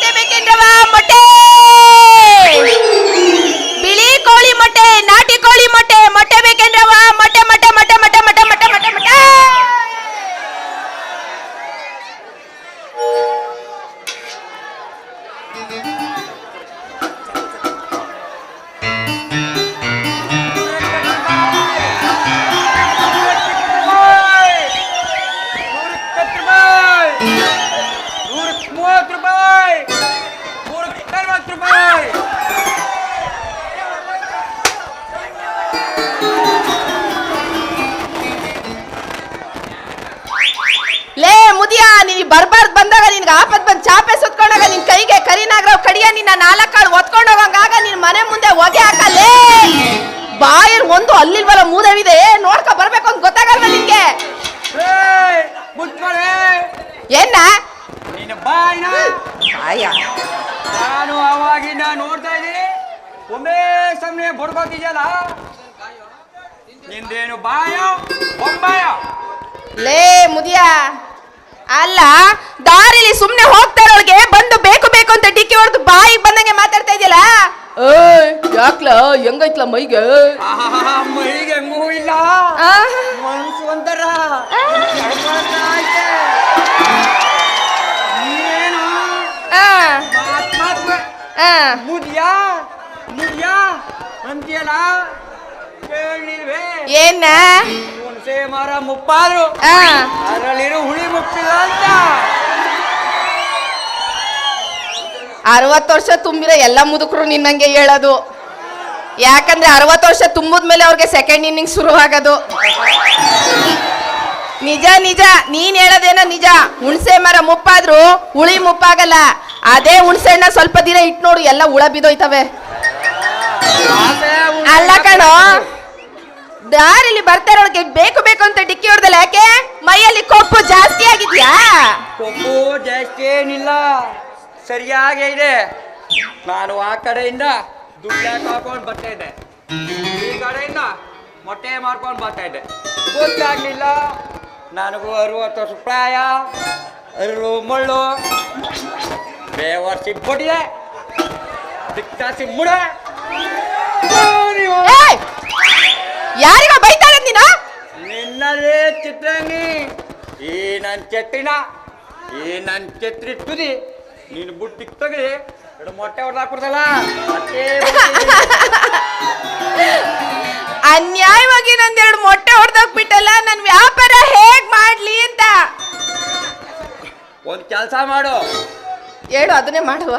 സത്യമേക്കിന്റെ വാമ ನೀ ಬರ್ಬಾರ್ದು ಬಂದಾಗ ನಿನ್ಗೆ ಆಪತ್ ಬಂದ್ ಚಾಪೆ ಸುತ್ಕೊಂಡಾಗ ನಿನ್ ಕೈಗೆ ಕರಿನಾಗ್ರವ್ ಕಡಿಯ ನಿನ್ನ ನಾಲ್ಕಾಳು ಒತ್ಕೊಂಡು ಹೋಗಂಗಾಗ ನಿನ್ ಮನೆ ಮುಂದೆ ಹೊಗೆ ಹಾಕಲ್ಲೇ? ಬಾಯಿರ್ ಒಂದು ಅಲ್ಲಿಲ್ವಲ್ಲ ಮೂದವಿದೆ? ನೋಡ್ಕೊ ಬರ್ಬೇಕು ಅಂತ ಗೊತ್ತಾಗಲ್ಲ ನಿನ್ಗೆ? ಏನ? ನಾನು ಅವಾಗಿಂದ ನೋಡ್ತಾ ಇದ್ದೀನಿ. ಒಮ್ಮೆ ಸಮಯ ಬಡ್ಕೋತಿದ್ಯಲ್ಲ? ನಿಂದೇನು ಬಾಯ ಲೇ ಮುದಿಯ. ಅಲ್ಲ ದಾರಿಲಿ ಸುಮ್ನೆ ಹೋಗ್ತಾ ಇರೋಳ್ಗೆ ಬಂದು ಬೇಕು ಬೇಕು ಅಂತ ಡಿಕ್ಕಿ ಹೊಡೆದು ಬಾಯಿ ಬಂದಂಗೆ ಮಾತಾಡ್ತಾ ಇದೆಯಲ್ಲ? ಏ ಯಾಕ್ಲ? ಹೆಂಗೈತ್ಲ ಮೈಗೆ? ಆಹಾ, ಮೈಗೆ ಹೆಂಗೂ ಇಲ್ಲ. ಆ, ಮನ್ಸು ಒಂಥರ ಆ, ಐತೆ. ನೀನೇನು ಆ, ಮಾತ್ ಮಾತ್ ಆ. ಮುದ್ಯಾ ಮುದ್ಯಾ ಅಂತೀಯಲ್ಲ? ಕೇಳಿಲ್ವೇ? ಏನ? ಹುಣಸೆ ಮರ ಮುಪ್ಪಾದ್ರು. ಆ, ಹುಳಿ ಅರವತ್ತು ವರ್ಷ ತುಂಬಿರೋ ಎಲ್ಲ ಮುದುಕರು ನಿನ್ನಂಗೆ ಹೇಳೋದು. ಯಾಕಂದ್ರೆ ಅರವತ್ತು ವರ್ಷ ತುಂಬಿದ್ಮೇಲೆ ಅವ್ರಿಗೆ ಸೆಕೆಂಡ್ ಇನ್ನಿಂಗ್ ಶುರುವಾಗೋದು ನಿಜ ನಿಜ ನೀನ್ ಹೇಳೋದೇನೋ ನಿಜ. ಹುಣಸೆ ಮರ ಮುಪ್ಪಾದ್ರು ಹುಳಿ ಮುಪ್ಪಾಗಲ್ಲ. ಅದೇ ಹುಣಸೆ ಹಣ್ಣ ಸ್ವಲ್ಪ ದಿನ ಇಟ್ ನೋಡು ಎಲ್ಲ ಹುಳ ಬಿದ್ದೋಯ್ತವೆ. ಅಲ್ಲ ಕಣೋ ದಾರಿಲಿ ಬರ್ತಾ ಇರೋಳಿಗೆ ಬೇಕು ಬೇಕು ಅಂತ ಡಿಕ್ಕಿ ಹೊಡೆದಲ್ಲ ಯಾಕೆ? ಮೈಯಲ್ಲಿ ಕೊಪ್ಪು ಜಾಸ್ತಿ ಆಗಿದ್ಯಾ? ಕೊಪ್ಪು ಜಾಸ್ತಿ ಏನಿಲ್ಲ. ಸರಿಯಾಗೇ ಇದೆ. ನಾನು ಆ ಕಡೆಯಿಂದ ದುಡ್ಡು ಹಾಕೊಂಡು ಬರ್ತಾ ಇದ್ದೆ? ಈ ಕಡೆಯಿಂದ ಮೊಟ್ಟೆ ಮಾರ್ಕೊಂಡು ಬರ್ತಾ ಇದ್ದೆ. ಗೊತ್ತಾಗ್ಲಿಲ್ಲ. ನನಗೂ ಅರುವತ್ತು ವರ್ಷ ಪ್ರಾಯ. ಅರಳು ಮುಳ್ಳು. ಬೇವರ್ ಸಿಕ್ಬಿಟ್ಟಿದೆ ಸಿಕ್ತ ಮುಡ! ಯಾರಿಗೋ ಬೈತಾಳೆ ನೀನ? ನಿನ್ನದೇ ಚಿತ್ರಂಗಿ ಈ ನನ್ನ ಚಟ್ರಿನ ಈ ನನ್ನ ಛತ್ರಿ ತುದಿ ನೀನು ಬುಟ್ಟಿಗೆ ತೆಗೆದು ಎರಡು ಮೊಟ್ಟೆ ಹೊಡೆದಾಕ್ಬಿಡ್ತಲ್ಲ ಮತ್ತೆ ಅನ್ಯಾಯವಾಗಿ ನಂದೆರಡು ಮೊಟ್ಟೆ ಹೊಡೆದೋಗ್ಬಿಟ್ಟಲ್ಲ ನನ್ ವ್ಯಾಪಾರ ಹೇಗ್ ಮಾಡ್ಲಿ ಅಂತ? ಒಂದು ಕೆಲಸ ಮಾಡು. ಹೇಳು ಅದನ್ನೇ ಮಾಡುವ.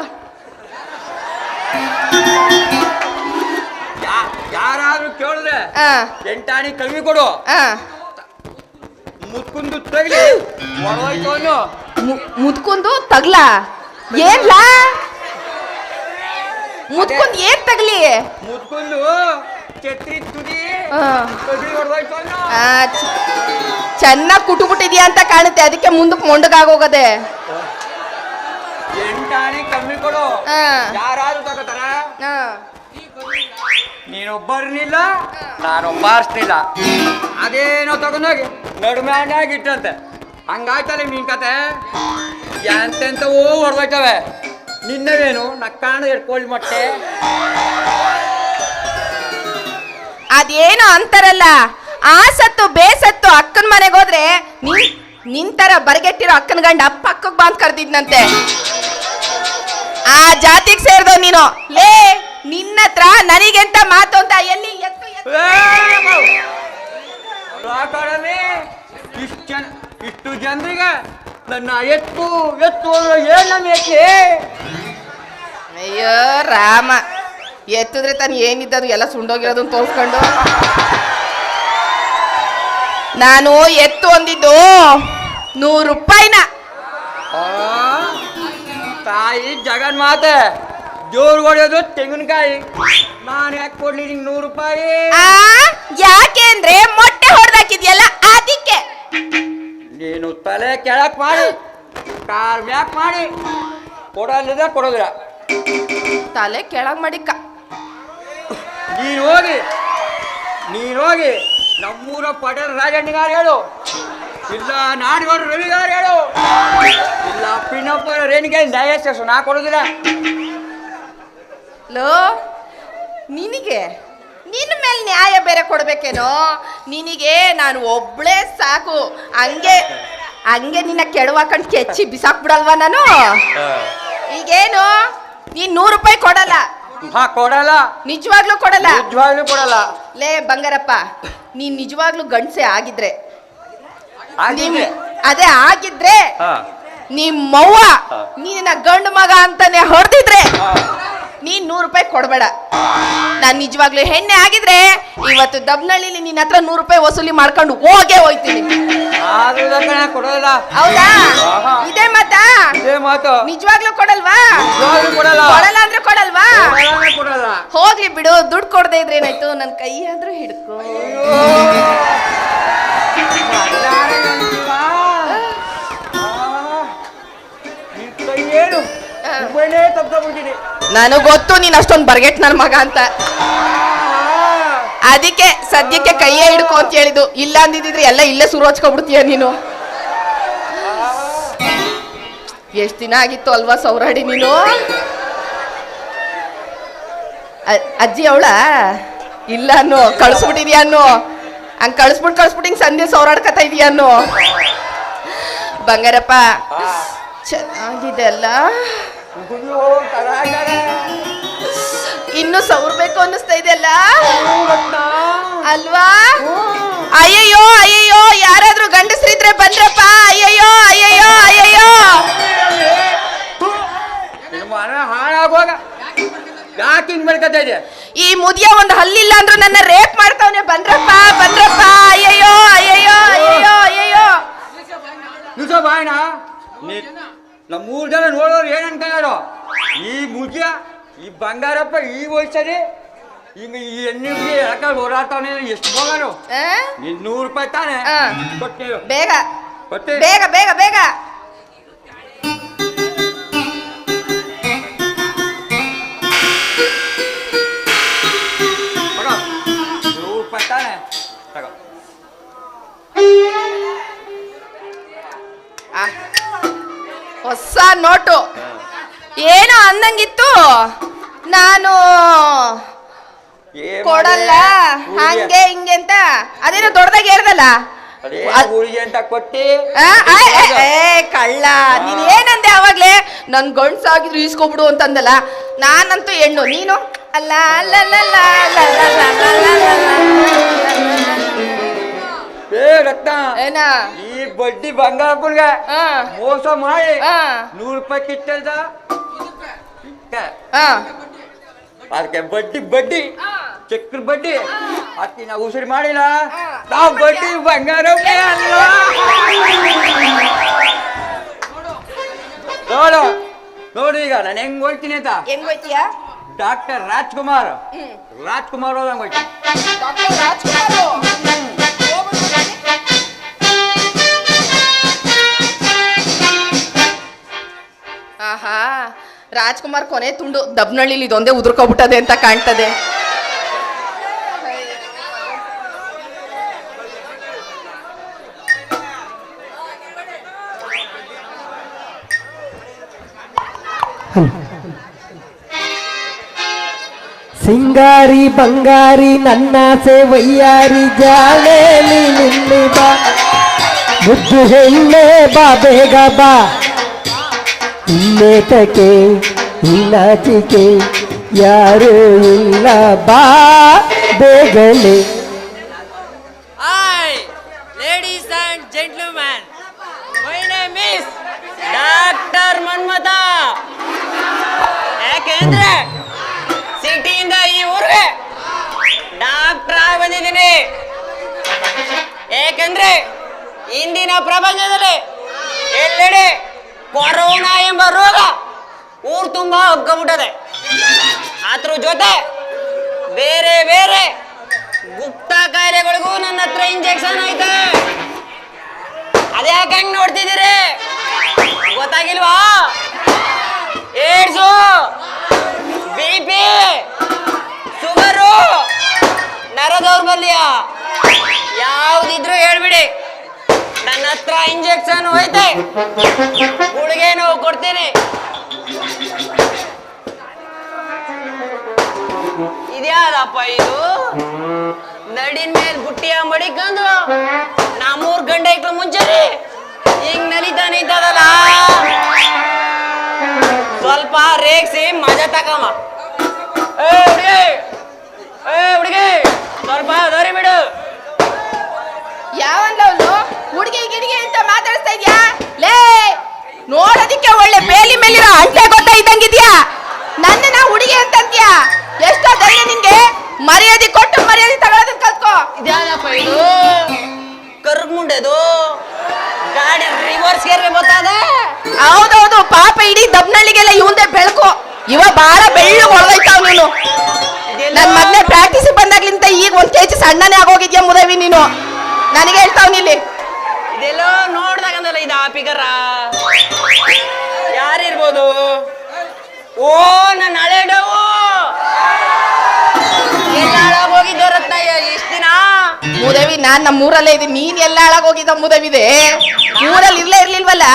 ಯಾರಾದ್ರೂ ಕೇಳಿದ್ರೆ ಎಂಟಾಣಿ ಕಮ್ಮಿ ಕೊಡು. ಮುತ್ಕೊಂಡು ತಗ್ಲಿ. ಅವನು. ಮುತ್ಕೊಂಡು ತಗ್ಲ. ಏನ್ಲಾ? ಮುತ್ಕೊಂಡು ಏನ್ ತಗ್ಲಿ? ಮುತ್ಕೊಂಡು ಛತ್ರಿ ತುಡಿ ಚೆನ್ನಾಗಿ ಕುಟುಬಿಟ್ಟಿದ್ಯಾ ಅಂತ ಕಾಣುತ್ತೆ. ಅದಕ್ಕೆ ಮುಂದಕ್ಕೆ ಮೊಂಡಗಾಗೋಗದೆ. ಎಂಟಾಣಿ ಕಮ್ಮಿ ಕೊಡು. ಯಾರಾದ್ರೂ ತಗೋತಾರ? ನೀನು ಬರ್ನಿಲ್ಲ, ನಾನು ಬಾರಿಸ್ತಿಲ್ಲ ಅದೇನೋ ತಗೊಂಡೋಗಿ ನಡುಮ್ಯಾನಾಗಿ ಇಟ್ಟಂತೆ. ಹಂಗಾಯ್ತಲ್ಲ ನಿನ್ ಕತೆ? ಎಂತೆಂತವೋ ಹೊಡೆದೋಯ್ತವೆ ನಿನ್ನವೇನು? ನಕ್ಕಾಣ ಕೋಳಿ ಮೊಟ್ಟೆ? ಅದೇನೋ ಅಂತಾರಲ್ಲ. ಆ ಸತ್ತು ಬೇಸತ್ತು ಅಕ್ಕನ ಮನೆಗೆ ಹೋದ್ರೆ ನಿಂತರ ಬರಗೆಟ್ಟಿರೋ ಅಕ್ಕನ ಗಂಡ ಅಪ್ಪ ಅಕ್ಕಗ್ ಬಾಂದ್ ಕರ್ದಿದ್ನಂತೆ. ಆ ಜಾತಿಗೆ ಸೇರ್ದವ್ ನೀನು. ಲೇ! ನಿನ್ನ ಹತ್ರ ನನಗೆಂತ ಮಾತು ಅಂತ ಎಲ್ಲಿ ಎತ್ತು ಇಷ್ಟು ಜನ ಇಷ್ಟು ಜನರಿಗೆ ನನ್ನ ಎತ್ತು ಎತ್ತು ಅಂದ್ರೆ ಏನ ಅಯ್ಯೋ ರಾಮ ಎತ್ತಿದ್ರೆ ತಾನು ಏನಿದ್ದದು ಎಲ್ಲ ಸುಂಡೋಗಿರೋದನ್ನ ತೋರಿಸ್ಕೊಂಡು ನಾನು ಎತ್ತು ಅಂದಿದ್ದು ನೂರು ರೂಪಾಯಿನ ಆ, ತಾಯಿ ಜಗನ್ಮಾತೆ ಜೋರು ಹೊಡೆಯೋದು ತೆಂಗಿನಕಾಯಿ. ನಾನು ಯಾಕೆ ಕೊಡ್ಲಿ ನಿಂಗೆ ನೂರು ರೂಪಾಯಿ? ಆ ಯಾಕೆ ಅಂದ್ರೆ ಮೊಟ್ಟೆ ಹೊಡೆದಾಕಿದ್ಯಲ್ಲ ಅದಕ್ಕೆ. ನೀನು ತಲೆ ಕೆಳಕ್ ಮಾಡಿ. ಕಾರ್ ಮ್ಯಾಕ್ ಮಾಡಿ. ಕೊಡೋದಿಲ್ಲ. ತಲೆ ಕೆಳಗ್ ಮಾಡಿ ಕ ನೀನು ಹೋಗಿ. ನೀನು ಹೋಗಿ. ನಮ್ಮೂರ ಪಟೇಲ್ ರಾಜಣ್ಣಗಾರು ಹೇಳು. ಇಲ್ಲ ನಾಡಿಗೌಡ ರವಿಗಾರು ಹೇಳು. ಇಲ್ಲ ಪಿನಪ್ಪ ರೇಣಿಗೆ ನ್ಯಾಯ ಸ್ಟೇಷನ್ ನಾ ಕೊಡೋದಿಲ್ಲ. ಲೋ ನಿನಗೆ ನಿನ್ನ ಮೇಲೆ ನ್ಯಾಯ ಬೇರೆ ಕೊಡ್ಬೇಕೇನೋ? ನಿನಗೆ ನಾನು ಒಬ್ಳೇ ಸಾಕು. ಹಂಗೆ ಹಂಗೆ ನಿನ್ನ ಕೆಡವಾಕಂಡು ಕೆಚ್ಚಿ ಬಿಸಾಕ್ಬಿಡಲ್ವಾ ನಾನು? ಈಗೇನು? ನೀನ್ ನೂರು ರೂಪಾಯಿ ಕೊಡಲ್ಲ. ಹಾ ಕೊಡಲ್ಲ. ನಿಜವಾಗ್ಲೂ ಕೊಡಲ್ಲ. ನಿಜವಾಗ್ಲೂ ಕೊಡಲ್ಲ. ಲೇ ಬಂಗಾರಪ್ಪ ನೀನ್ ನಿಜವಾಗ್ಲೂ ಗಂಡ್ಸೆ ಆಗಿದ್ರೆ ನಿಮ್ ಅದೇ ಆಗಿದ್ರೆ ನಿಮ್ಮವ್ವ ನೀನ ಗಂಡು ಮಗ ಅಂತಾನೆ ಹೊಡೆದಿದ್ರೆ. ನೀನ್ ನೂರು ರೂಪಾಯಿ ಕೊಡಬೇಡ ನಾನ್ ನಿಜವಾಗ್ಲೂ ಹೆಣ್ಣೆ ಆಗಿದ್ರೆ ಇವತ್ತು ದಬ್ನಳ್ಳಿಲಿ ನಿನ್ನ ಹತ್ರ ನೂರು ರೂಪಾಯಿ ವಸೂಲಿ ಮಾಡ್ಕೊಂಡು ಹೋಗೇ ಹೋಯ್ತೀನಿ ಹೌದಾ. ಇದೇ ಮಾತಾ ಇದೇ ಮಾತು ನಿಜವಾಗ್ಲೂ ಕೊಡಲ್ವಾ ಕೊಡಲ್ಲ ಕೊಡಲ್ಲ ಅಂದ್ರೆ ಕೊಡಲ್ವಾ ಕೊಡಲ್ಲ, ಹೋಗ್ಲಿ ಬಿಡು ದುಡ್ಡು ಕೊಡದೆ ಇದ್ರೆ ಏನಾಯ್ತು ನನ್ ಕೈ ಆದ್ರೂ ಹಿಡ್ಕೊ ಏನು ನನಗ್ ಗೊತ್ತು ನೀನ್ ಅಷ್ಟೊಂದು ಬರ್ಗೆಟ್ ನನ್ ಮಗ ಅಂತ. ಅದಕ್ಕೆ ಸದ್ಯಕ್ಕೆ ಕೈಯೇ ಹಿಡ್ಕೊ ಅಂತ ಹೇಳಿದ್ದು. ಇಲ್ಲ ಅಂದಿದ್ರೆ ಎಲ್ಲ ಇಲ್ಲೇ ಸುರು ಹಚ್ಕೊಬಿಡ್ತೀಯ ನೀನು. ಎಷ್ಟ್ ದಿನ ಆಗಿತ್ತು ಅಲ್ವಾ ಸೌರಾಡಿ ನೀನು? ಅಜ್ಜಿ ಅವಳ? ಇಲ್ಲ ಅನ್ನು ಕಳ್ಸ್ಬಿಟ್ಟಿದ್ಯಾ ಅನ್ನು? ಹಂಗ್ ಕಳ್ಸ್ಬಿಟ್ಟು ಕಳ್ಸ್ಬಿಟ್ಟು ಹಿಂಗ್ ಸಂಧ್ಯೆ ಸೌರಾಡ್ಕತಾ ಇದೀಯ ಅನ್ನು? ಬಂಗಾರಪ್ಪ ಚೆನ್ನಾಗಿದೆ ಅಲ್ಲ? ಇನ್ನು ಸೌರ್ಬೇಕು ಅನ್ನಿಸ್ತಾ ಇದೆಯಲ್ಲ? ಅಲ್ವಾ? ಅಯ್ಯಯ್ಯೋ ಅಯ್ಯಯ್ಯೋ ಯಾರಾದ್ರೂ ಗಂಡಸ್ರಿದ್ರೆ ಬಂದ್ರಪ್ಪ. ಅಯ್ಯಯ್ಯೋ ಅಯ್ಯಯ್ಯೋ ಅಯ್ಯಯ್ಯೋ. ಮನ ಹಾಳಾಗುವಾಗ ಯಾಕೆ ಹಿಂಗ್ ಮಾಡ್ಕೊತಾ ಇದೆ ಈ ಮುದಿಯ ಒಂದು ಹಲ್ಲಿಲ್ಲ ಅಂದ್ರೂ ನನ್ನ ರೇಪ್ ಮಾಡ್ತಾವನೆ. ಬಂದ್ರಪ್ಪ ಬಂದ್ರಪ್ಪ. ಅಯ್ಯಯ್ಯೋ ಅಯ್ಯಯ್ಯೋ ಅಯ್ಯಯ್ಯೋ ಅಯ್ಯಯ್ಯೋ. ನಿಜ ಬಾಯ್ನ ನಮ್ಮ ಮೂರು ಜನ ನೋಡೋರು ಏನ್ ಅನ್ಕೊಳ್ಳೋ ಈ ಮುಗಿಯ ಈ ಬಂಗಾರಪ್ಪ ಈ ವಯಸ್ಸಲ್ಲಿ ಹಿಂಗ ಈ ಹೆಣ್ಣಿಗೆ ಎಳಕಾಲ್ ಓಡಾಡ್ತಾವನೆ ಎಷ್ಟು ಹೋಗಾರು ಆ? ನೀನ್ ನೂರು ರೂಪಾಯಿ ತಾನೆ. ಕೊಟ್ಟಿರು ಬೇಗ. ಕೊಟ್ಟೆ. ಬೇಗ ಬೇಗ ಬೇಗ. ತಗೋ. ನೂರು ರೂಪಾಯಿ ತಾನೆ. ತಗೋ. ಆ. ಹೊಸ ನೋಟು ಏನೋ ಅಂದಂಗಿತ್ತು ನಾನು ಕೊಡಲ್ಲ? ಹಂಗೆ ಹಿಂಗೆ ಅಂತ ಅದೇನೋ ದೊಡ್ಡದಾಗಿ ಹೇಳ್ದಲ್ಲ ಅಂತ ಕೊಟ್ಟಿ ಕಳ್ಳ ನೀನ್ ಏನಂದೆ ಅವಾಗ್ಲೇ ನನ್ ಗಂಡ್ಸಾಗಿದ್ರು ಈಸ್ಕೊಬಿಡು ಅಂತಂದಲ್ಲ ನಾನಂತೂ ಹೆಣ್ಣು ನೀನು ಅಲ್ಲ ಅಲ್ಲ ಏ ರತ್ನ. ಏನ? ಈ ಬಡ್ಡಿ ಬಂಗಾರ ಆ, ಮೋಸ ಮಾಡಿ. ಆ, ನೂರು ರೂಪಾಯಿ ಕಿತ್ತಲ್ದ ಆ. ಅದಕ್ಕೆ ಬಡ್ಡಿ ಬಡ್ಡಿ. ಚಕ್ರ ಬಡ್ಡಿ. ಅತ್ತಿ ನಾವು ಉಸಿರು ಮಾಡಿಲ್ಲ. ನಾವು ಬಡ್ಡಿ ಬಂಗಾರ ನೋಡು. ನೋಡು ಈಗ ನಾನು ಹೆಂಗ್ ಹೋಗ್ತೀನಿ ಅಂತ. ಹೆಂಗ್ ಹೋಯ್ತೀಯಾ? ಡಾಕ್ಟರ್ ರಾಜ್ಕುಮಾರ್. ರಾಜ್ಕುಮಾರ್ ಹೋದಂಗ್ ಡಾಕ್ಟರ್ ರಾಜ್ಕುಮಾರು. ರಾಜ್ಕುಮಾರ್ ಕೊನೆ ತುಂಡು ದಬ್ನಳ್ಳಿಲಿ ಇದೊಂದೇ ಉದುರ್ಕೊಬಿಟ್ಟದೆ ಅಂತ ಕಾಣ್ತದೆ. ಸಿಂಗಾರಿ ಬಂಗಾರಿ ನನ್ನಾಸೆ ವಯ್ಯಾರಿ ಜಾಲೆ ನಿಲ್ಲು ಬಾ ಮುದ್ದು ಹೆಣ್ಣೆ ಬಾ, ಬೇಗ ಬಾ. ಮೇತಕ್ಕೆ ಇಲ್ಲಚಿಕೆ ಯಾರು ಇಲ್ಲ. ಬಾ ಬೇಗಲೆ hi ladies and gentleman my name is doctor Manmatha ಯಾಕೆಂದ್ರೆ ಸಿಟಿಯಿಂದ ಈ ಊರಿಗೆ ಡಾಕ್ಟರ್ ಆಗಿ ಬಂದಿದ್ದೀನಿ ಏಕೆಂದ್ರೆ ಇಂದಿನ ಪ್ರಪಂಚದಲ್ಲಿ ಎಲ್ಲೆಡೆ ಕೊರೋನಾ ಎಂಬ ರೋಗ ಊರು ತುಂಬ ಒಗ್ಗಬಿಟ್ಟದೆ. ಅದ್ರ ಜೊತೆ ಬೇರೆ ಬೇರೆ ಗುಪ್ತ ಕಾಯಿಲೆಗಳಿಗೂ ನನ್ನ ಹತ್ರ ಇಂಜೆಕ್ಷನ್ ಐತೆ. ಅದ್ಯಾಕೆ ಹೆಂಗ್ ನೋಡ್ತಿದ್ದೀರಿ? ಗೊತ್ತಾಗಿಲ್ವಾ? ಏಡ್ಸು, ಬಿ ಪಿ, ಶುಗರು ನರ ದೌರ್ಬಲ್ಯ ಯಾವ್ದಿದ್ರು ಹೇಳ್ಬಿಡಿ. ನನ್ನ ಹತ್ರ ಇಂಜೆಕ್ಷನ್ ಹೋಯ್ತೆ. ಗುಳಿಗೆ ನೋವು ಕೊಡ್ತೀನಿ. ಇದ್ಯಾದಪ್ಪ ಇದು? ನಡಿನ ಮೇಲೆ ಬುಟ್ಟಿಯ ಮಡಿಕಂದು ನಾ ಮೂರ್ ಗಂಡೆ ಇಟ್ಲು ಮುಂಚೆ ಹಿಂಗ್ ನಲಿತಾನೆ ಇದ್ದದಲ್ಲ ಸ್ವಲ್ಪ ರೇಗ್ಸಿ ಮಜಾ ತಕಮ್ಮ. ಏ, ಹುಡುಗಿ! ಏ, ಹುಡುಗಿ! ಸ್ವಲ್ಪ ದೋರಿ ಬಿಡು. ಯಾವ ಹುಡುಗಿ ಗಿಡಿಗೆ ಅಂತ ಮಾತಾಡ್ತಾ ಇದ್ಯಾ? ಲೇ ನೋಡೋದಿಕ್ಕೆ ಒಳ್ಳೆ ಬೇಲಿ ಮೇಲಿರೋ ಅಂಟೆ ಗೊತ್ತಾ ಇದ್ದಂಗಿದ್ಯಾ? ನನ್ನನ್ನ ಹುಡುಗಿ ಅಂತಂತ್ಯಾ ಎಷ್ಟೋ ಧೈರ್ಯ ನಿನ್ಗೆ ಮರ್ಯಾದೆ ಕೊಟ್ಟು ಮರ್ಯಾದೆ ತಗೊಳ್ಳೋದನ್ನ ಕಲ್ತ್ಕೋ. ಇದ್ಯಾವ್ದಪ್ಪ ಇದು? ಕರ್ಮುಂಡೆದು ಗಾಡಿ ರಿವರ್ಸ್ ಗೇರ್ಗೆ ಗೊತ್ತಾದ? ಹೌದೌದು ಪಾಪ ಇಡೀ ದಬ್ನಳ್ಳಿಗೆಲ್ಲ ಇವಂದೆ ಬೆಳಕು. ಇವ ಬಾಳ ಬೆಳ್ಳು ಹೊಡೆದೈತಾವ್ ನೀನು. ನನ್ ಮಗ್ನೆ ಪ್ರಾಕ್ಟೀಸ್ ಬಂದಾಗ್ಲಿಂತ ಈಗ ಒಂದ್ ಕೆಜಿ ಸಣ್ಣನೇ ಆಗೋಗಿದ್ಯಾ ಮುದವಿ ನೀನು? ನನಗೆ ಹೇಳ್ತಾವ್ ಇಲ್ಲಿ. ಇದೆಲ್ಲೋ ನೋಡ್ದಾಗಂದಲ್ಲ ಇದು ಆ ಪಿಗರ ಯಾರಿರ್ಬೋದು? ಓ ನನ್ನ ಹಳೆ ಡವು ಎಲ್ಲ ಹೋಗಿದ್ದ ರತ್ನ ಇಷ್ಟ ದಿನ? ಮುದವಿ ನಾನ್ ನಮ್ಮ ಊರಲ್ಲೇ ಇದೀನಿ ನೀನ್ ಎಲ್ಲ ಹಾಳಾಗೋಗಿದ್ದ ಮುದವಿದೆ? ಊರಲ್ಲಿ ಇರ್ಲೇ ಇರ್ಲಿಲ್ವಲ್ಲ?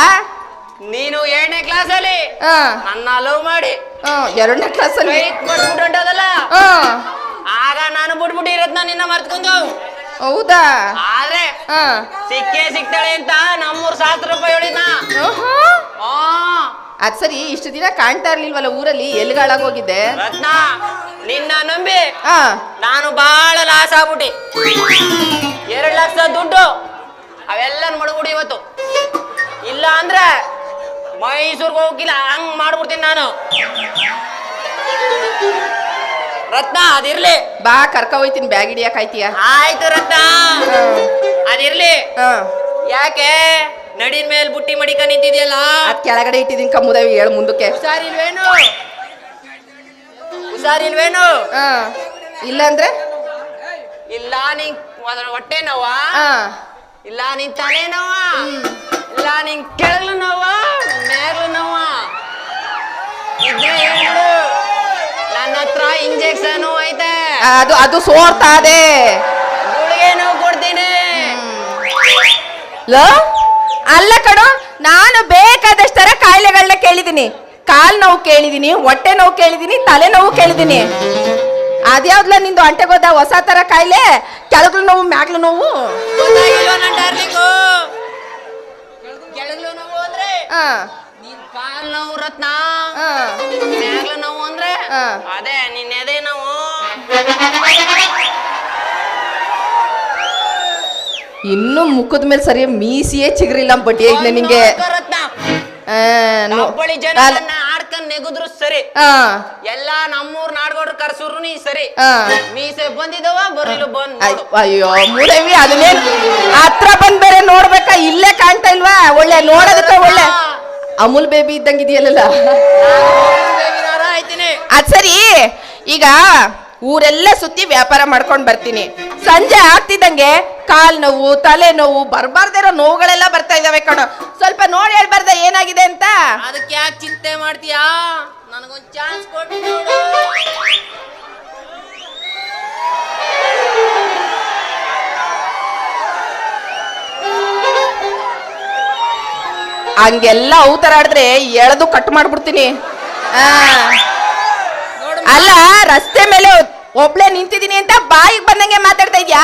ನೀನು ಎರಡನೇ ಕ್ಲಾಸ್ ಅಲ್ಲಿ. ನನ್ನ ಲವ್ ಮಾಡಿ. ಎರಡನೇ ಕ್ಲಾಸ್ ಅಲ್ಲಿ. ಹೊಂಟೋದಲ್ಲ ಆಗ ನಾನು ಬಿಟ್ಬಿಟ್ಟು ರತ್ನ ನಿನ್ನ ಮರ್ತ್ಕೊಂಡು ಹೌದಾ? ಆದ್ರೆ ಹಾ. ಸಿಕ್ಕೇ ಸಿಗ್ತಾಳೆ ಅಂತ ನಮ್ಮೂರ್ ಸಾವಿರ ರೂಪಾಯಿ ಹೇಳಿದ್ನ. ಆ ಅದ್ ಸರಿ ಇಷ್ಟು ದಿನ ಕಾಣ್ತಾ ಇರ್ಲಿಲ್ವಲ್ಲ ಊರಲ್ಲಿ? ಎಲ್ಲಿಗೆ ಹಾಳಾಗೋಗಿದ್ದೆ ರತ್ನ ನಿನ್ನ ನಂಬಿ ಹಾ. ನಾನು ಬಹಳ ಲಾಸ್ ಆಗ್ಬಿಟ್ಟಿ. ಎರಡು ಲಕ್ಷ ದುಡ್ಡು ಅವೆಲ್ಲ ಮಡಗುಡಿ ಇವತ್ತು. ಇಲ್ಲ ಅಂದ್ರೆ ಮೈಸೂರ್ಗೆ ಹೋಗಿಲ್ಲ ಹಂಗ್ ಮಾಡ್ಬಿಡ್ತೀನಿ ನಾನು. ರತ್ನ ಅದಿರ್ಲಿ. ಬಾ ಕರ್ಕ ಹೋಯ್ತೀನಿ ಬ್ಯಾಗ್ ಹಿಡಿಯಕ್ ಆಯ್ತೀಯ? ಆಯ್ತು ರತ್ನ. ಅದಿರ್ಲಿ. ಯಾಕೆ? ನಡಿನ ಮೇಲೆ ಬುಟ್ಟಿ ಮಡಿಕ ನಿಂತಿದ್ಯಲ್ಲ? ಅದ್ ಕೆಳಗಡೆ ಇಟ್ಟಿದ್ದೀನಿ ಕಮ್ಮುದವಿ ಹೇಳು ಮುಂದಕ್ಕೆ. ಹುಷಾರಿಲ್ವೇನು? ಹುಷಾರಿಲ್ವೇನು? ಇಲ್ಲ ಅಂದ್ರೆ ಇಲ್ಲ ನಿಂಗ್ ಅದ್ರ ಹೊಟ್ಟೆ ನೋವ? ಇಲ್ಲ ನಿನ್ ತಲೆ ನೋವ? ಇಲ್ಲ ನಿನ್ ಕೆಳಗ್ಲು ನೋವ? ಮೇಗ್ಲು ನೋವ? ಇದ್ನೇ ಹತ್ರ ಇಂಜೆಕ್ಷನ್ ಐತೆ. ಅದು ಅದು ಸೋರ್ತಾ ಇದೆ ಗುಳಿಗೆನು ಕೊಡ್ತೀನಿ. ಲೋ ಅಲ್ಲ ಕಣೋ ನಾನು ಬೇಕಾದಷ್ಟರ ಕಾಯಿಲೆಗಳನ್ನ ಕೇಳಿದೀನಿ ಕಾಲ್ ನೋವು ಕೇಳಿದೀನಿ ಹೊಟ್ಟೆ ನೋವು ಕೇಳಿದೀನಿ ತಲೆ ನೋವು ಕೇಳಿದೀನಿ ಅದ್ಯಾವ್ದ್ಲ ನಿಂದು ಅಂಟೆಗೋದ ಹೊಸ ತರ ಕಾಯಿಲೆ? ಕೆಳಗ್ಲು ನೋವು ಮ್ಯಾಗ್ಲು ನೋವು? ಗೊತ್ತಾಗಿಲ್ವಾ ನನ್ನ ಡಾರ್ಲಿಂಗು? ಕೆಳಗ್ಲು ನೋವು ಅಂದ್ರೆ? ಕಾಲ್ ನೋವು ರತ್ನ. ಮ್ಯಾಗ್ಲು ನೋವು ಅಂದ್ರೆ. ಅದೇ ನಿನ್ನೆದೇ ಎದೆ ನೋವು. ಇನ್ನು ಮುಖದ ಮೇಲೆ ಸರಿ ಮೀಸಿಯೇ ಚಿಗ್ರಿಲ್ಲ ಬಟ್ಟೆ ಈಗ ನಿಂಗೆ. ನೋಡ್ಕೊ ರತ್ನ. ಒಬ್ಬಳಿ ಜನ ಆಡ್ಕೊಂಡ್ ನೆಗುದ್ರು ಸರಿ. ಎಲ್ಲ ನಮ್ಮೂರ್ ನಾಡ್ಗೋಡ್ರು ಕರ್ಸೂರು ನೀ ಸರಿ. ಮೀಸೆ ಬಂದಿದವ ಬರಲು ಬಂದ್ ಅಯ್- ಅಯ್ಯೋ ಮೂದೇವಿ ಅದನ್ನೇ ಹತ್ರ ಬಂದ್ ಬೇರೆ ನೋಡ್ಬೇಕಾ? ಇಲ್ಲೇ ಕಾಣ್ತಾ ಇಲ್ವಾ? ಒಳ್ಳೆ ನೋಡೋದಕ್ಕೆ ಒಳ್ಳೆ. ಅಮೂಲ್ ಬೇಬಿ ಇದ್ದಂಗೆ ಇದೆಯಲ್ಲ ಅದ್ ಸರಿ. ಈಗ ಊರೆಲ್ಲ ಸುತ್ತಿ ವ್ಯಾಪಾರ ಮಾಡ್ಕೊಂಡು ಬರ್ತೀನಿ. ಸಂಜೆ ಆಗ್ತಿದ್ದಂಗೆ ಕಾಲ್ ನೋವು, ತಲೆ ನೋವು ಬರ್ಬಾರ್ದಿರೋ ನೋವುಗಳೆಲ್ಲ ಬರ್ತಾ ಇದಾವೆ ಕಣೋ. ಸ್ವಲ್ಪ ನೋಡಿ ಹೇಳ್ಬಾರ್ದ ಏನಾಗಿದೆ ಅಂತ? ಅದಕ್ಕೆ ಯಾಕೆ ಚಿಂತೆ ಮಾಡ್ತೀಯಾ? ನನಗೊಂದು ಚಾನ್ಸ್ ಕೊಟ್ಟು ಹಂಗೆಲ್ಲ ಅವತಾರ ಆಡಿದ್ರೆ ಎಳೆದು ಕಟ್ ಮಾಡ್ಬಿಡ್ತೀನಿ. ಅಲ್ಲ ರಸ್ತೆ ಮೇಲೆ ಒಬ್ಳೆ ನಿಂತಿದ್ದೀನಿ ಅಂತ ಬಾಯಿಗೆ ಬಂದಂಗೆ ಮಾತಾಡ್ತಾ ಇದ್ಯಾ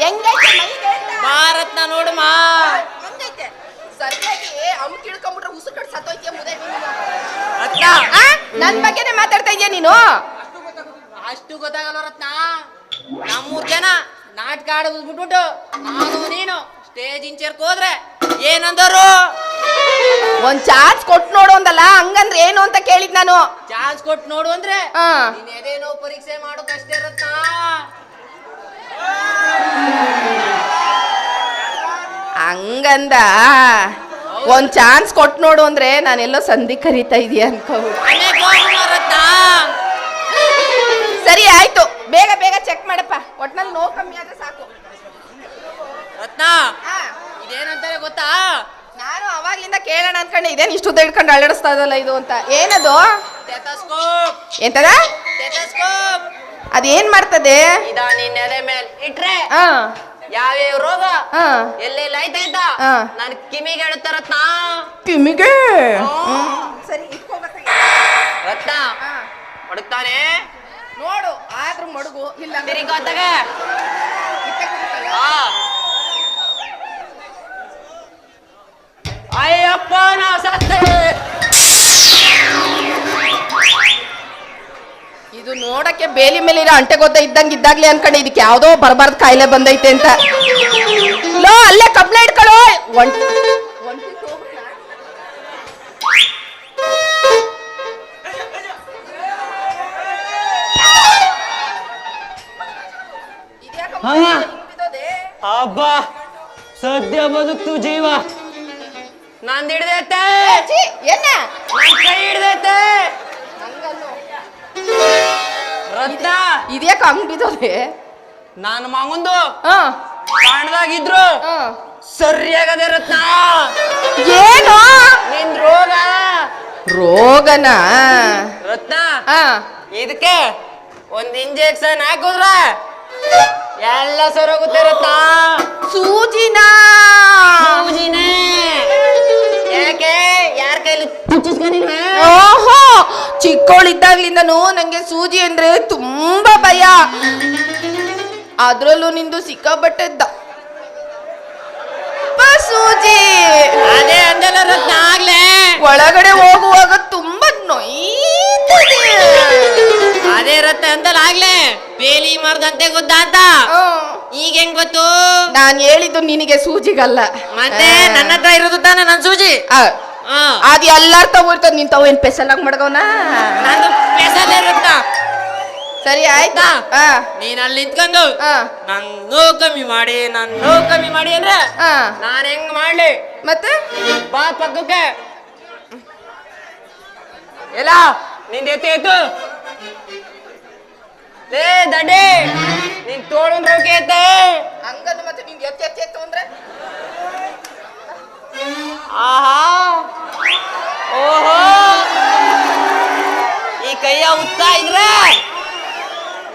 ಹೆಂಗೈತೆ? ಭಾರತ್ನ ನೋಡುಮಾ ಹೆಂಗೈತೆ? ಸರಿಯಾಗಿ ಅಮ್ಕ್ ಇಳ್ಕೊಂಬಿಟ್ರೆ ಉಸಿರು ಕಟ್ ಸತ್ತೋಯ್ತೀಯ ಮುದೆ? ನನ್ ಬಗ್ಗೆನೇ ಮಾತಾಡ್ತಾ ಇದೀಯ ನೀನು ಅಷ್ಟು ಗೊತ್ತಾಗಲ್ಲ ರತ್ನ ನಮ್ಮೂರ್ ಜನ ನಾಟಕ ಆಡೋದು ಬಿಟ್ಬಿಟ್ಟು ನಾನು ನೀನು ಸ್ಟೇಜ್ ಇಂಚರ್ಕ್ ಹೋದ್ರೆ ಏನಂದರು ಒಂದ್ ಚಾನ್ಸ್ ಕೊಟ್ ನೋಡು ಅಂದಲ್ಲ ಹಂಗಂದ್ರೆ ಏನು ಅಂತ ಕೇಳಿದ್ ನಾನು. ಚಾನ್ಸ್ ಕೊಟ್ಟು ನೋಡು ಅಂದ್ರೆ. ನೀನ್ ಎದೇನೋ ಪರೀಕ್ಷೆ ಮಾಡೋಕಷ್ಟೇ ಇರತ್ತ? ಹಂಗಂದ ಒಂದ್ ಚಾನ್ಸ್ ಕೊಟ್ ನೋಡು ಅಂದ್ರೆ ನಾನೆಲ್ಲೋ ಸಂಧಿ ಕರೀತಾ ಇದೀಯ ಅನೇಕ. ಇದೇನ್ ಇಷ್ಟು ಹಿಡ್ಕೊಂಡು ಅಳ್ಳಾಡಿಸ್ತಾ ಇದಲ್ಲ ಇದು ಅಂತ. ಏನದು? ಟೆತಸ್ಕೋಪ್ ಎಂತದ? ಟೆತಸ್ಕೋಪ್ ಅದೇನ್ ಮಾಡ್ತದೆ? ಇದ ನಿನ್ನ ಎದೆ ಮೇಲ್. ಇಟ್ರೆ ಆ ಯಾವ್ಯಾವ ರೋಗ? ಎಲ್ಲೆಲ್ಲ. ನನ್ ಕಿಮಿಗೆ? ಕಿಮಿಗೆ. ಸರಿ ನೋಡು ಆದ್ರೂ ಮಡುಗು ಇಲ್ಲ ತಿರುಗೋತಾಗ ಸತ್ತೆ ಇದು ನೋಡಕ್ಕೆ ಬೇಲಿ ಮೇಲಿರೋ ಗೊತ್ತ ಇದ್ದಂಗೆ ಇದ್ದಾಗ್ಲಿ ಅನ್ಕೊಂಡೆ. ಇದಕ್ಕೆ ಯಾವುದೋ ಬರಬಾರ್ದು ಕಾಯಿಲೆ ಬಂದೈತೆ ಅಂತ. ಲೋ ಅಲ್ಲೇ ಕಬ್ಲ ಇಟ್ಕೊಳ್ಳೋ ಒಂಟಿ? ಅಬ್ಬ ಸದ್ಯ ಬದುಕ್ತು ಜೀವ. ನಂದ್ ಹಿಡ್ದೈತೆ. ಏನ ಕೈ ಹಿಡ್ದೈತೆ. ರತ್ನ. ಇದ್ಯಾಕ ಹಂಗ್ ಬಿದ್ದೋದೆ? ನಾನು ಮಗಂದು ಹಾ. ಕಾಣ್ದಾಗಿದ್ರು ಹಾ. ಸರಿಯಾಗದೆ ರತ್ನ. ಏನು? ನಿನ್ ರೋಗ. ರೋಗನ? ರತ್ನ. ಹಾ. ಇದಕ್ಕೆ ಒಂದ್ ಇಂಜೆಕ್ಷನ್ ಹಾಕಿದ್ರ ಎಲ್ಲ ಸರೋಗುತ್ತೆ ರತ್ನ. ಸೂಜಿನ? ಸೂಜಿನೇ. ಕೈಲಿ ಚುಚ್ಚಿಸ್ಕೊಂಡಿಲ್ವ ಓಹೋ ಚಿಕ್ಕವಳಿದ್ದಾಗ್ಲಿಂದನೂ ನಂಗೆ ಸೂಜಿ ಅಂದ್ರೆ ತುಂಬಾ ಭಯ. ಅದ್ರಲ್ಲೂ ನಿಂದು ಸಿಕ್ಕಾಬಟ್ಟೆ ದಪ್ಪ ಸೂಜಿ. ಅದೇ ಅಂದಲ್ಲ ರತ್ನ ಆಗ್ಲೇ. ಒಳಗಡೆ ಹೋಗುವಾಗ ತುಂಬಾ ನೊಯ್ ಅದೇ ರತ್ನ ಅಂತಲ್ಲ ಆಗ್ಲೇ. ಬೇಲಿ ಮರದಂತೆ ಗೊತ್ತಾತ. ಈಗ ಹೆಂಗ್ ಗೊತ್ತು? ನಾನ್ ಹೇಳಿದ್ದು ನಿನಗೆ ಸೂಜಿಗಲ್ಲ. ಮತ್ತೆ ನನ್ನ ಹತ್ರ ಇರೋದು ತಾನೆ ನನ್ ಸೂಜಿ? ಅದ್ ಎಲ್ಲಾರ್ ತಗೋರ್ತದ ನಿನ್ ತಾವ್ ಏನ್ ಪೆಸಲಾಗ್ ಮಡ್ಗವನ? ನಂದು ಸರಿ ಆಯ್ತಾ? ಹಾ. ನೀನ್ ಅಲ್ಲಿ ನಿಂತ್ಕೊಂಡು ಹಾ. ನನ್ ಕಮ್ಮಿ ಮಾಡಿ ನನ್ ನೋವು ಕಮ್ಮಿ ಮಾಡಿ ಅಂದ್ರೆ ಹಾ. ನಾನ್ ಹೆಂಗ್ ಮಾಡ್ಲಿ? ಮತ್ತೆ? ಬಾ ಪಕ್ಕಕ್ಕೆ. ಎಲ್ಲ ನಿನ್ ಎತ್ತಿ ಎತ್ತು. ಏ ದಡ್ಡಿ ನಿನ್ ತೋಳನ್ ರೋಕೆ ಎತ್ತ? ಮತ್ತೆ ನಿನ್ ಎತ್ತಿ ಎತ್ತಿ ಎತ್ತು ಅಂದ್ರೆ? ಆಹಾ. ಓಹೋ! ಈ ಕೈಯ ಉತ್ತಾ ಇದ್ರೆ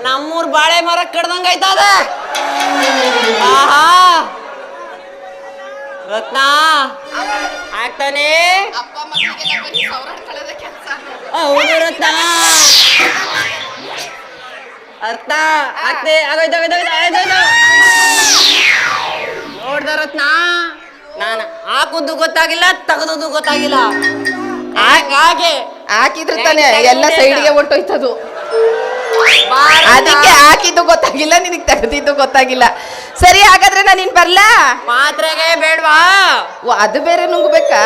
ನಮ್ಮೂರ್ ಬಾಳೆ ಮರ ಕಡ್ದಂಗ ಆಯ್ತದ. ಆಹಾ! ರತ್ನ! ಆಗ್ತಾನೆ? ಹೌದು ರತ್ನ! ಅರ್ಥ ಆಗ್ತೇ ಆಗೋಯ್ತು ಆಗೋಯ್ತು. ನೋಡ್ದ ರತ್ನ! ನಾನು ಹಾಕುದು ಗೊತ್ತಾಗಿಲ್ಲ ತೆಗೆದುದು ಗೊತ್ತಾಗಿಲ್ಲ. ಹಾಗೆ. ಹಾಕಿದ್ರೆ ತಾನೆ ಎಲ್ಲ ಸೈಡ್ಗೆ? ಹೊಂಟೋಯ್ತದು. ಅದಕ್ಕೆ ಹಾಕಿದ್ದು ಗೊತ್ತಾಗಿಲ್ಲ ನಿನಗೆ ತೆಗೆದಿದ್ದು ಗೊತ್ತಾಗಿಲ್ಲ. ಸರಿ ಹಾಗಾದ್ರೆ ನಾನು ಇನ್ ಬರ್ಲಾ? ಮಾತ್ರೆಗೆ ಬೇಡ್ವಾ? ಓ, ಅದು ಬೇರೆ ನುಂಗ್ಬೇಕಾ.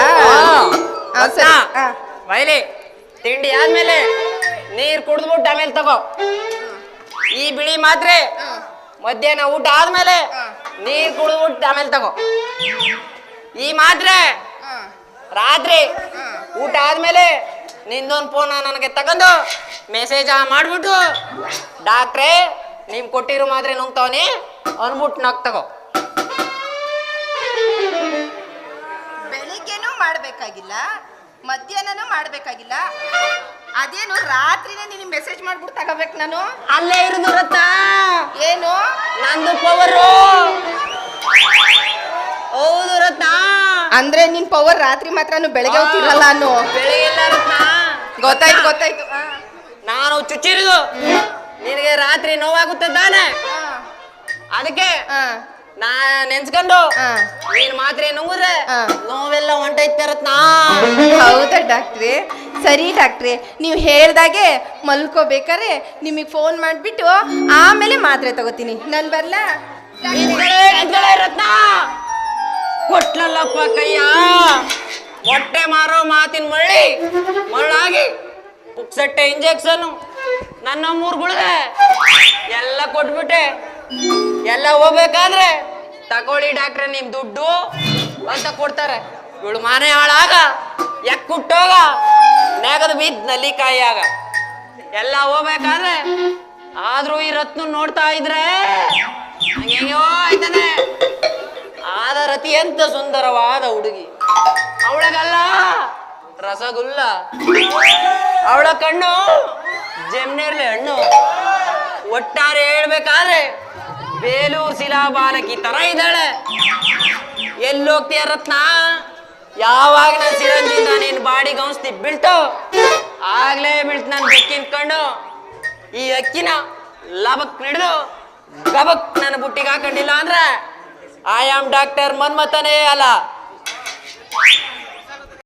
ಬೈಲಿ ತಿಂಡಿ ಆದ್ಮೇಲೆ ನೀರ್ ಕುಡಿದ್ಬಿಟ್ಟು ಆಮೇಲೆ ತಗೋ. ಈ ಬಿಳಿ ಮಾತ್ರೆ ಮಧ್ಯಾಹ್ನ ಊಟ ಆದ್ಮೇಲೆ ನೀರ್ ಕುಡಿದ್ಬಿಟ್ಟು ಆಮೇಲೆ ತಗೋ. ಈ ಮಾತ್ರೆ ರಾತ್ರಿ. ಊಟ ಆದ್ಮೇಲೆ ನಿಂದೊಂದು ಫೋನ್ ನನಗೆ ತಗೊಂಡು ಮೆಸೇಜ್ ಮಾಡ್ಬಿಟ್ಟು ಡಾಕ್ಟ್ರೆ ನಿಮ್ ಕೊಟ್ಟಿರೋ ಮಾತ್ರೆ ನುಂಗ್ತಾವನಿ? ಅನ್ಬಿಟ್ಟು ನಗ್ ತಗೋ. ಬೆಳಿಗ್ಗೆನೂ ಮಾಡ್ಬೇಕಾಗಿಲ್ಲ ಮಧ್ಯಾಹ್ನನೂ ಮಾಡ್ಬೇಕಾಗಿಲ್ಲ. ಅದೇನು ರಾತ್ರಿನೇ ನಿನಗೆ ಮೆಸೇಜ್ ಮಾಡ್ಬಿಟ್ಟು ತಗೋಬೇಕು ನಾನು? ಅಲ್ಲೇ ಇರೋದು ರತ್ನ ಏನು? ನಂದು ಪವರು ಹೌದು ರತ್ನ. ಅಂದ್ರೆ ನಿನ್ ಪವರ್ ರಾತ್ರಿ ಮಾತ್ರ ಬೆಳಗ್ಗೆ ಹೋಗ್ತಿರಲ್ಲ ಅನ್ನು. ರತ್ನ. ಗೊತ್ತಾಯ್ತು ಗೊತ್ತಾಯ್ತು. ನಾನು ಚುಚ್ಚಿರುದು. ನಿನಗೆ ರಾತ್ರಿ ನೋವಾಗುತ್ತೆ ತಾನೆ. ಅದಕ್ಕೆ ನಾ ನೆನ್ಸ್ಕೊಂಡು. ನೀನ್ ಮಾತ್ರ ನುಂಗುದ್ರೆ ನೋವೆಲ್ಲ ಹೊಂಟೈತೆ ರತ್ನ. ಹೌದಾ ಡಾಕ್ಟ್ರಿ? ಸರಿ ಡಾಕ್ಟ್ರಿ ನೀವು ಹೇಳ್ದಾಗೆ ಮಲ್ಕೋಬೇಕಾರೆ ನಿಮಗೆ ಫೋನ್ ಮಾಡಿಬಿಟ್ಟು ಆಮೇಲೆ ಮಾತ್ರೆ ತಗೋತೀನಿ. ನಾನು ಬರಲಾ? ರತ್ನ. ಕೊಟ್ಲಲ್ಲಪ್ಪ ಕೈಯ? ಹೊಟ್ಟೆ ಮಾರೋ ಮಾತಿನ ಮಳ್ಳಿ, ಮಳ್ಳಾಗಿ ಪುಕ್ಸಟ್ಟೆ ಇಂಜೆಕ್ಷನ್ ನನ್ನ ಮೂರ್ಗುಳ್ದೆ ಎಲ್ಲ ಕೊಟ್ಬಿಟ್ಟೆ. ಎಲ್ಲ ಹೋಗ್ಬೇಕಾದ್ರೆ ತಗೊಳ್ಳಿ ಡಾಕ್ಟ್ರೆ ನಿಮ್ ದುಡ್ಡು ಅಂತ ಕೊಡ್ತಾರೆ. ಇವಳು ಮನೆ ಹಾಳಾಗ, ಎಕ್ಕುಟ್ಟೋಗ, ನೆಗದು ಬಿದ್ದ ನಲ್ಲಿಕಾಯಿ ಆಗ ಎಲ್ಲ ಹೋಗ್ಬೇಕಾದ್ರೆ ಆದ್ರೂ ಈ ರತ್ನ ನೋಡ್ತಾ ಇದ್ರೆ ಹಂಗೆ ಆಯ್ತಾನೆ. ಆದ ರತಿ ಎಂತ ಸುಂದರವಾದ ಹುಡುಗಿ. ಅವಳಗಲ್ಲ, ರಸಗುಲ್ಲ. ಅವಳ ಕಣ್ಣು, ಜಮ್ನೇರ್ಲೆ ಹಣ್ಣು. ಒಟ್ಟಾರೆ ಹೇಳ್ಬೇಕಾದ್ರೆ, ಬೇಲೂರು ಶಿಲಾ ಬಾಲಕಿ ತರ ಇದ್ದಾಳೆ. ಎಲ್ಲೋಗ್ತೀಯ ರತ್ನ? ಯಾವಾಗ ನಾನು ಸಿರಂಜಿಂದ ನೀನ್ ಬಾಡಿ ಗೌನ್ಸ್ತಿ ಬೀಳ್ತು, ಆಗ್ಲೇ ಬೀಳ್ತು ನಾನು ಬೆಕ್ಕಿನ ಕಣ್ಣು. ಈ ಅಕ್ಕಿನ ಲಬಕ್ ಹಿಡಿದು ಗಬಕ್ ನನ್ನ ಬುಟ್ಟಿಗೆ ಹಾಕೊಂಡಿಲ್ಲ ಅಂದ್ರೆ आय एम डॉक्टर मनमताने आला